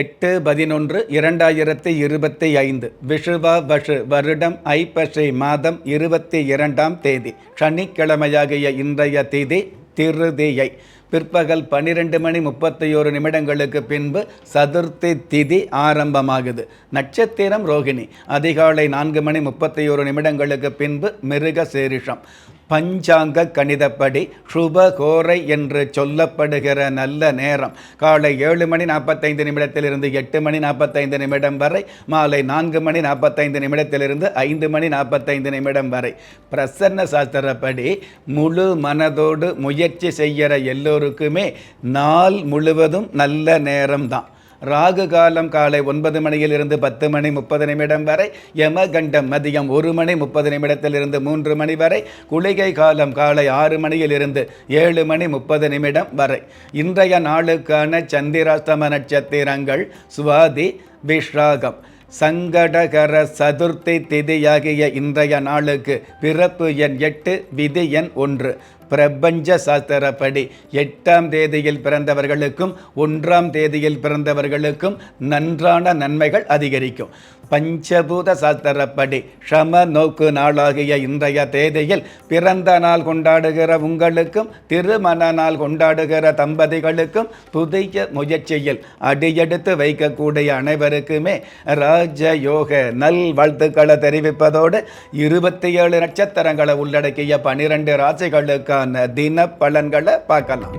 எட்டு பதினொன்று இரண்டாயிரத்தி இருபத்தி ஐந்து விஷுவா வஷு வருடம் ஐப்பசை மாதம் இருபத்தி இரண்டாம் தேதி சனிக்கிழமையாகிய இன்றைய தேதி திருதியை. பிற்பகல் பன்னிரெண்டு மணி முப்பத்தி ஓரு நிமிடங்களுக்கு பின்பு சதுர்த்தி திதி ஆரம்பமாகுது. நட்சத்திரம் ரோகிணி. அதிகாலை நான்கு மணி முப்பத்தி ஓரு நிமிடங்களுக்கு பின்பு மிருக சேரிஷம். பஞ்சாங்க கணிதப்படி சுபகோரை என்று சொல்லப்படுகிற நல்ல நேரம். காலை ஏழு மணி நாற்பத்தைந்து நிமிடத்திலிருந்து எட்டு மணி நாற்பத்தைந்து நிமிடம் வரை மாலை நான்கு மணி நாற்பத்தைந்து நிமிடத்திலிருந்து ஐந்து மணி நாற்பத்தைந்து நிமிடம் வரை. பிரசன்ன சாஸ்திரப்படி முழு மனதோடு முயற்சி செய்கிற எல்லோரும் எல்லோருக்குமே நாள் முழுவதும் நல்ல நேரம்தான். ராகு காலம் காலை ஒன்பது மணியிலிருந்து பத்து மணி முப்பது நிமிடம் வரை யமகண்டம் மதியம் ஒரு மணி முப்பது நிமிடத்திலிருந்து மூன்று மணி வரை குளிகை காலம் காலை ஆறு மணியிலிருந்து ஏழு மணி முப்பது நிமிடம் வரை. இன்றைய நாளுக்கான சந்திராஸ்தம நட்சத்திரங்கள் சுவாதி விஷ்ராகம் சங்கடகர சதுர்த்தி திதியாகிய இன்றைய நாளுக்கு பிறப்பு எண் எட்டு விதி எண் ஒன்று. பிரபஞ்ச சாஸ்திரப்படி எட்டாம் தேதியில் பிறந்தவர்களுக்கும் ஒன்றாம் தேதியில் பிறந்தவர்களுக்கும் நன்றான நன்மைகள் அதிகரிக்கும். பஞ்சபூத சாஸ்திரப்படி ஷம நோக்கு நாளாகிய இன்றைய தேதியில் பிறந்த நாள் கொண்டாடுகிற உங்களுக்கும் திருமண நாள் கொண்டாடுகிற தம்பதிகளுக்கும் புதிய முயற்சியில் அடியெடுத்து வைக்கக்கூடிய அனைவருக்குமே ராஜயோக நல் வாழ்த்துக்களை தெரிவிப்பதோடு இருபத்தி ஏழு நட்சத்திரங்களை உள்ளடக்கிய பனிரெண்டு ராசிகளுக்கான தின பலன்களை பார்க்கலாம்.